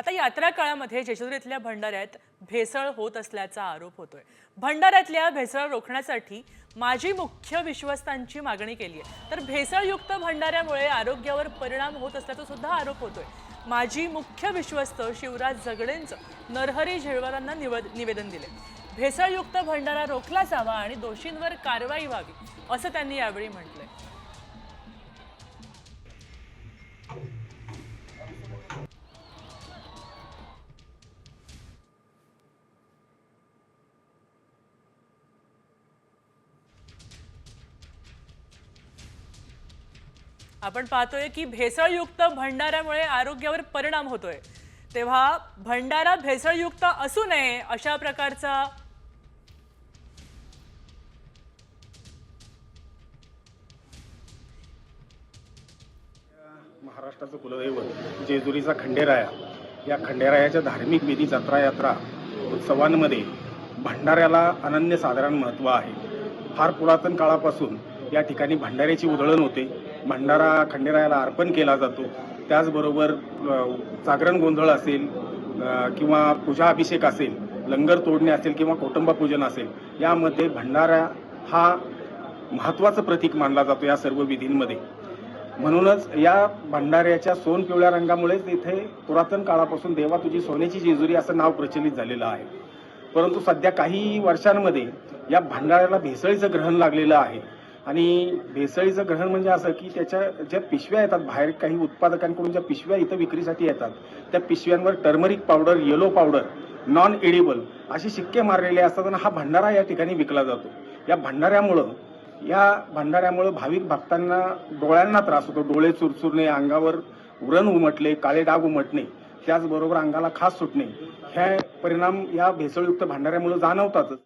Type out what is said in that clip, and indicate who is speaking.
Speaker 1: आता यात्रा काळामध्ये जेजुरी इथल्या भंडाऱ्यात भेसळ होत असल्याचा आरोप होतोय. भंडाऱ्यातल्या भेसळ रोखण्यासाठी माजी मुख्य विश्वस्तांची मागणी केली आहे. तर भेसळयुक्त भंडाऱ्यामुळे आरोग्यावर परिणाम होत असल्याचा सुद्धा आरोप होतोय. माजी मुख्य विश्वस्त शिवराज झगडेंचं नरहरी झेळवारांना निवद निवेदन दिले. भेसळयुक्त भंडारा रोखला जावा आणि दोषींवर कारवाई व्हावी असं त्यांनी यावेळी म्हटलंय. आपण पाहतोय की भेसळयुक्त भंडाऱ्यामुळे आरोग्यावर परिणाम होतोय. तेव्हा भंडारा भेसळयुक्त असू नये अशा प्रकारचा
Speaker 2: महाराष्ट्राचं कुलदैवत जेजुरीचा खंडेराया. या खंडेरायाच्या धार्मिक विधी जत्रा यात्रा उत्सवांमध्ये भंडाऱ्याला अनन्य साधारण महत्त्व आहे. फार पुरातन काळापासून या ठिकाणी भंडाऱ्याची उधळण होते. भंडारा खंडेरायाला अर्पण केला जातो. त्याचबरोबर जागरण गोंधळ असेल किंवा पूजा अभिषेक असेल लंगर तोडणे असेल किंवा कुटुंबपूजन असेल यामध्ये भंडारा हा महत्त्वाचं प्रतीक मानला जातो या सर्व विधींमध्ये. म्हणूनच या भंडाऱ्याच्या सोन पिवळ्या रंगामुळेच इथे पुरातन काळापासून देवा तुझी सोन्याची जेजुरी असं नाव प्रचलित झालेलं आहे. परंतु सध्या काही वर्षांमध्ये या भंडाऱ्याला भेसळीचं ग्रहण लागलेलं आहे. आणि भेसळीचं ग्रहण म्हणजे असं की त्याच्या ज्या पिशव्या येतात बाहेर काही उत्पादकांकडून ज्या पिशव्या इथं विक्रीसाठी येतात त्या पिशव्यांवर turmeric powder yellow powder non edible असे शिक्के मारलेले असतात आणि हा भंडारा या ठिकाणी विकला जातो. या भंडाऱ्यामुळं या भंडाऱ्यामुळं भाविक भक्तांना डोळ्यांना त्रास होतो. डोळे चुरचुरणे अंगावर उरण उमटले काळे डाग उमटणे त्याचबरोबर अंगाला खास सुटणे हे परिणाम या भेसळयुक्त भांडाऱ्यामुळे जाणवतातच.